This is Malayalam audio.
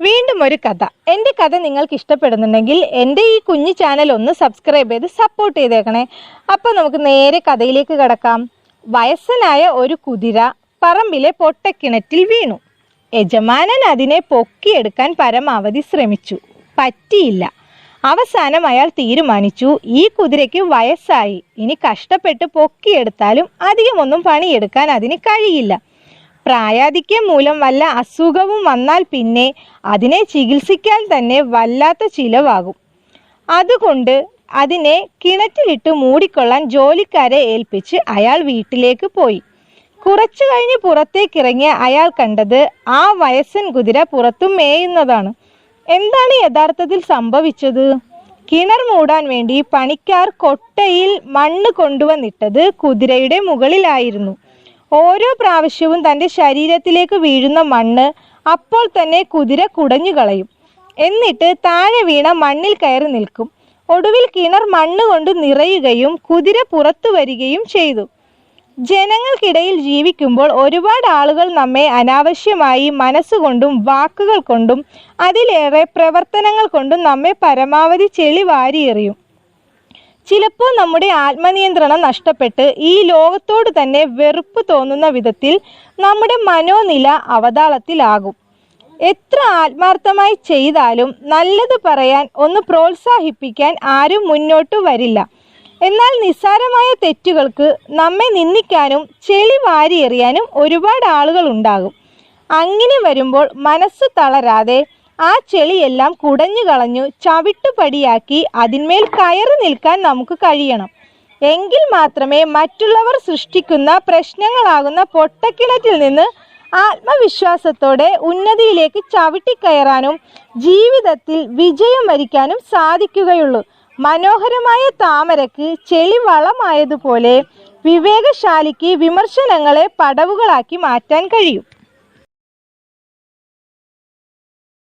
വീണ്ടും ഒരു കഥ. എന്റെ കഥ നിങ്ങൾക്ക് ഇഷ്ടപ്പെടുന്നുണ്ടെങ്കിൽ എന്റെ ഈ കുഞ്ഞു ചാനൽ ഒന്ന് സബ്സ്ക്രൈബ് ചെയ്ത് സപ്പോർട്ട് ചെയ്തേക്കണേ. അപ്പോൾ നമുക്ക് നേരെ കഥയിലേക്ക് കിടക്കാം. വയസ്സനായ ഒരു കുതിര പറമ്പിലെ പൊട്ടക്കിണറ്റിൽ വീണു. യജമാനൻ അതിനെ പൊക്കിയെടുക്കാൻ പരമാവധി ശ്രമിച്ചു. പറ്റിയില്ല. അവസാനം അയാൾ തീരുമാനിച്ചു ഈ കുതിരയ്ക്ക് വയസ്സായി. ഇനി കഷ്ടപ്പെട്ട് പൊക്കിയെടുത്താലും അധികമൊന്നും പണിയെടുക്കാൻ അതിന് കഴിയില്ല. പ്രായാധിക്യം മൂലം വല്ല അസുഖവും വന്നാൽ പിന്നെ അതിനെ ചികിത്സിക്കാൻ തന്നെ വല്ലാത്ത ചിലവാകും. അതുകൊണ്ട് അതിനെ കിണറ്റിലിട്ട് മൂടിക്കൊള്ളാൻ ജോലിക്കാരെ ഏൽപ്പിച്ച് അയാൾ വീട്ടിലേക്ക് പോയി. കുറച്ചു കഴിഞ്ഞ് പുറത്തേക്കിറങ്ങിയ അയാൾ കണ്ടത് ആ വയസ്സൻ കുതിര പുറത്തും മേയുന്നതാണ്. എന്താണ് യഥാർത്ഥത്തിൽ സംഭവിച്ചത്? കിണർ മൂടാൻ വേണ്ടി പണിക്കാർ കൊട്ടയിൽ മണ്ണ് കൊണ്ടുവന്നിട്ടത് കുതിരയുടെ മുകളിലായിരുന്നു. ഓരോ പ്രാവശ്യവും തന്റെ ശരീരത്തിലേക്ക് വീഴുന്ന മണ്ണ് അപ്പോൾ തന്നെ കുതിര കുടഞ്ഞു കളയും. എന്നിട്ട് താഴെ വീണ മണ്ണിൽ കയറി നിൽക്കും. ഒടുവിൽ കിണർ മണ്ണ് കൊണ്ട് നിറയുകയും കുതിര പുറത്തു വരികയും ചെയ്തു. ജനങ്ങൾക്കിടയിൽ ജീവിക്കുമ്പോൾ ഒരുപാട് ആളുകൾ നമ്മെ അനാവശ്യമായി മനസ്സുകൊണ്ടും വാക്കുകൾ കൊണ്ടും അതിലേറെ പ്രവർത്തനങ്ങൾ കൊണ്ടും നമ്മെ പരമാവധി ചെളി വാരിയെറിയും ചിലപ്പോൾ നമ്മുടെ ആത്മനിയന്ത്രണം നഷ്ടപ്പെട്ട് ഈ ലോകത്തോട് തന്നെ വെറുപ്പ് തോന്നുന്ന വിധത്തിൽ നമ്മുടെ മനോനില അവതാളത്തിലാകും. എത്ര ആത്മാർത്ഥമായി ചെയ്താലും നല്ലത് പറയാൻ ഒന്ന് പ്രോത്സാഹിപ്പിക്കാൻ ആരും മുന്നോട്ട് വരില്ല. എന്നാൽ നിസ്സാരമായ തെറ്റുകൾക്ക് നമ്മെ നിന്ദിക്കാനും ചെളി വാരിയെറിയാനും ഒരുപാട് ആളുകൾ ഉണ്ടാകും. അങ്ങനെ വരുമ്പോൾ മനസ്സ് തളരാതെ ആ ചെളിയെല്ലാം കുടഞ്ഞു കളഞ്ഞു ചവിട്ടുപടിയാക്കി അതിന്മേൽ കയറി നിൽക്കാൻ നമുക്ക് കഴിയണം. എങ്കിൽ മാത്രമേ മറ്റുള്ളവർ സൃഷ്ടിക്കുന്ന പ്രശ്നങ്ങളാകുന്ന പൊട്ടക്കിണറ്റിൽ നിന്ന് ആത്മവിശ്വാസത്തോടെ ഉന്നതിയിലേക്ക് ചവിട്ടിക്കയറാനും ജീവിതത്തിൽ വിജയം വരിക്കാനും സാധിക്കുകയുള്ളൂ. മനോഹരമായ താമരക്ക് ചെളി വളമായതുപോലെ വിവേകശാലിക്ക് വിമർശനങ്ങളെ പടവുകളാക്കി മാറ്റാൻ കഴിയും.